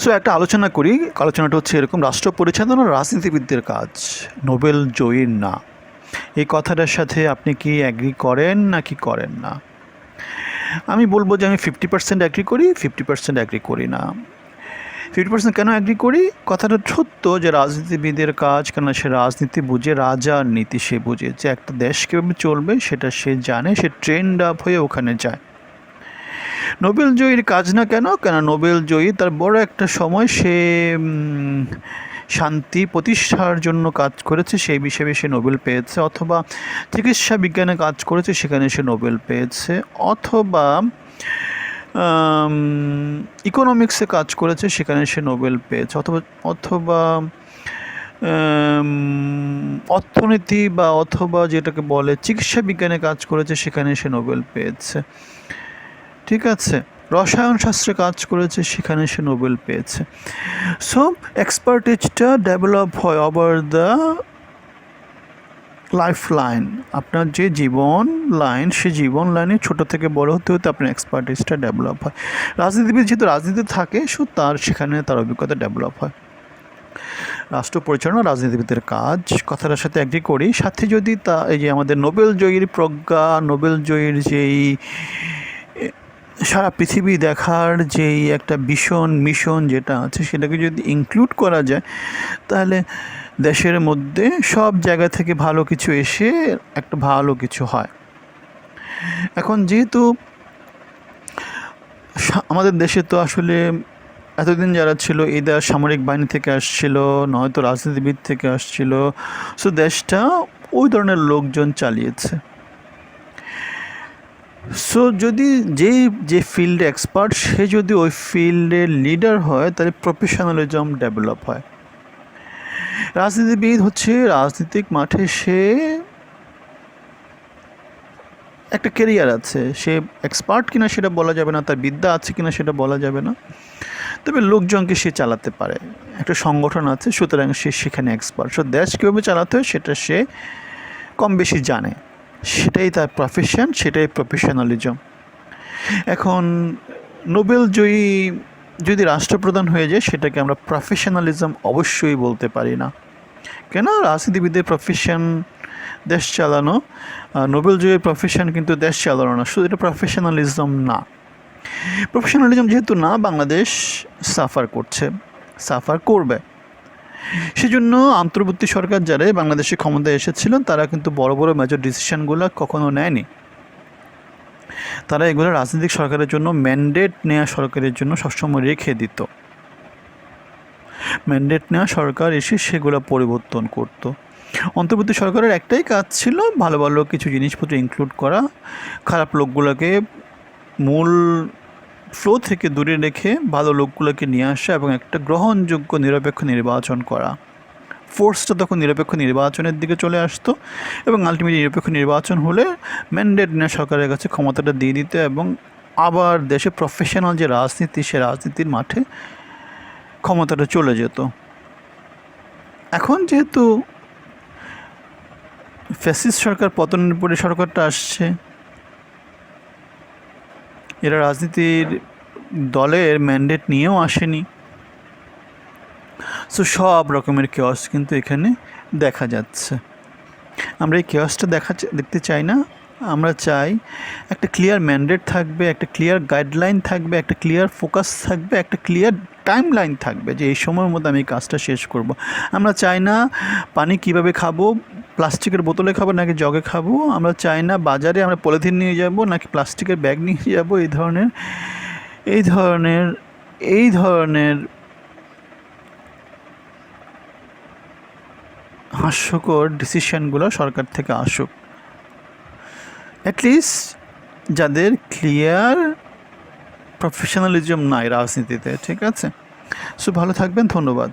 So একটা আলোচনা করি। আলোচনাটা হচ্ছে এরকম, রাষ্ট্র পরিচালনা রাজনীতিবিদদের কাজ। নোবেল জয়ীর না। এই কথাটার সাথে আপনি কি অ্যাগ্রি করেন নাকি করেন না? আমি বলব যে আমি ফিফটি পার্সেন্ট অ্যাগ্রি করি ফিফটি পার্সেন্ট অ্যাগ্রি করি না। ফিফটি পার্সেন্ট কেন অ্যাগ্রি করি? কথাটা সত্য যে রাজনীতিবিদের কাজ কেন সে রাজনীতি বুঝে, রাজার নীতি সে বুঝে। যে একটা দেশ কীভাবে চলবে, সেটা সে জানে, সে ট্রেন্ড আপ হয়ে ওখানে যায়। নোবেল জয়ীর কাজ না কেন? কেন নোবেল জয়ী? তার বড় একটা সময় সে শান্তি প্রতিষ্ঠার জন্য কাজ করেছে, সেই বিষয়ে সে নোবেল পেয়েছে। অথবা চিকিৎসা বিজ্ঞানে কাজ করেছে, সেখানে সে নোবেল পেয়েছে। অথবা ইকোনমিক্সে কাজ করেছে, সেখানে সে নোবেল পেয়েছে। অথবা অথবা অর্থনীতি বা অথবা যেটাকে বলে, চিকিৎসা বিজ্ঞানে কাজ করেছে, সেখানে সে নোবেল পেয়েছে। ঠিক আছে। রসায়ন শাস্ত্রে কাজ করেছে, সেখানে সে নোবেল পেয়েছে। সো এক্সপার্টেজটা ডেভেলপ হয় ওভার দ্য লাইফ লাইন আপনার যে জীবন লাইন সে জীবন লাইনে ছোট থেকে বড় হতে হতে আপনার এক্সপার্টিসটা ডেভেলপ হয়। রাজনীতিবিদ যেহেতু রাজনীতি থাকে, সো তার সেখানে তার অভিজ্ঞতা ডেভেলপ হয়। রাষ্ট্র পরিচালনা, রাজনীতিবিদের কাজ কথাটার সাথে অ্যাগ্রি করি। সাথে যদি তা, এই যে আমাদের নোবেল জয়ীর প্রজ্ঞা, নোবেল জয়ীর যেই সারা পৃথিবী দেখার যেই একটা ভীষণ মিশন যেটা আছে, সেটাকে যদি ইনক্লুড করা যায়, তাহলে দেশের মধ্যে সব জায়গা থেকে ভালো কিছু এসে একটা ভালো কিছু হয়। এখন যেহেতু আমাদের দেশে তো আসলে এতদিন যারা ছিল এদের সামরিক বাহিনী থেকে আসছিল, নয়তো রাজনীতিবিদ থেকে আসছিল সো দেশটা ওই ধরনের লোকজন চালিয়েছে। সো যদি যেই, যে ফিল্ডে এক্সপার্ট সে যদি ওই ফিল্ডের লিডার হয়, তাহলে প্রফেশনালিজম ডেভেলপ হয়। রাজনীতিবিদ হচ্ছে, রাজনৈতিক মাঠে সে একটা কেরিয়ার আছে। সে এক্সপার্ট কিনা সেটা বলা যাবে না, তার বিদ্যা আছে কিনা সেটা বলা যাবে না। তবে লোকজনকে সে চালাতে পারে। একটা সংগঠন আছে, সুতরাং সে সেখানে এক্সপার্ট সো দেশ কীভাবে চালাতে হয়, সেটা সে কম বেশি জানে। সেটাই তার প্রফেশন সেটাই প্রফেশনালিজম এখন নোবেল জয়ী যদি রাষ্ট্রপ্রধান হয়ে যায়, সেটাকে আমরা প্রফেশনালিজম অবশ্যই বলতে পারি না। কেন? রাজনীতিবিদের প্রফেশন দেশ চালানো নোবেল জয়ীর প্রফেশন কিন্তু দেশ চালানো না, শুধু এটা প্রফেশনালিজম না। প্রফেশনালিজম যেহেতু না, বাংলাদেশ সাফার করছে সাফার করবে। সেজন্য অন্তর্বর্তী সরকার যারাই বাংলাদেশে ক্ষমতায় এসেছিলেন, তারা কিন্তু বড় বড় মেজর ডিসিশনগুলো কখনো নেয়নি। তারা এগুলো রাজনৈতিক সরকারের জন্য ম্যান্ডেট নেওয়া সরকারের জন্য সবসময় রেখে দিত। ম্যান্ডেট নেওয়া সরকার এসে সেগুলো পরিবর্তন করত। অন্তর্বর্তী সরকারের একটাই কাজ ছিল ভালো ভালো কিছু জিনিসপত্র ইনক্লুড করা, খারাপ লোকগুলোকে মূল ফ্লো থেকে দূরে রেখে ভালো লোকগুলোকে নিয়ে আসা এবং একটা গ্রহণযোগ্য নিরপেক্ষ নির্বাচন করা। ফোর্সটা তখন নিরপেক্ষ নির্বাচনের দিকে চলে আসতো এবং আলটিমেটলি নিরপেক্ষ নির্বাচন হলে ম্যান্ডেট নেওয়া সরকারের কাছে ক্ষমতাটা দিয়ে দিতে এবং আবার দেশে প্রফেশনাল যে রাজনীতি, সে রাজনীতির মাঠে ক্ষমতাটা চলে যেত। এখন যেহেতু ফ্যাসিস্ট সরকার পতনের পরে সরকারটা আসছে এরা রাজনীতির দলের ম্যান্ডেট নিয়েও আসেনি। সো সব রকমের কেওয়াস কিন্তু এখানে দেখা যাচ্ছে। আমরা এই কেওয়াসটা দেখা দেখতে চাই না। আমরা চাই একটা ক্লিয়ার ম্যান্ডেট থাকবে, একটা ক্লিয়ার গাইডলাইন থাকবে, একটা ক্লিয়ার ফোকাস থাকবে, একটা ক্লিয়ার টাইম লাইন থাকবে যে এই সময়ের মধ্যে আমি কাজটা শেষ করব। আমরা চাই না পানি কীভাবে খাব প্লাস্টিকের বোতলে খাব নাকি জগে খাব? আমরা চাই না বাজারে আমরা পলিথিন নিয়ে যাব নাকি প্লাস্টিকের ব্যাগ নিয়ে যাব? এই ধরনের এই ধরনের এই ধরনের হাস্যকর ডিসিশানগুলো সরকার থেকে আসুক। অ্যাটলিস্ট যাদের ক্লিয়ার প্রফেশনালিজম নাই রাজনীতিতে, ঠিক আছে? সো ভালো থাকবেন, ধন্যবাদ।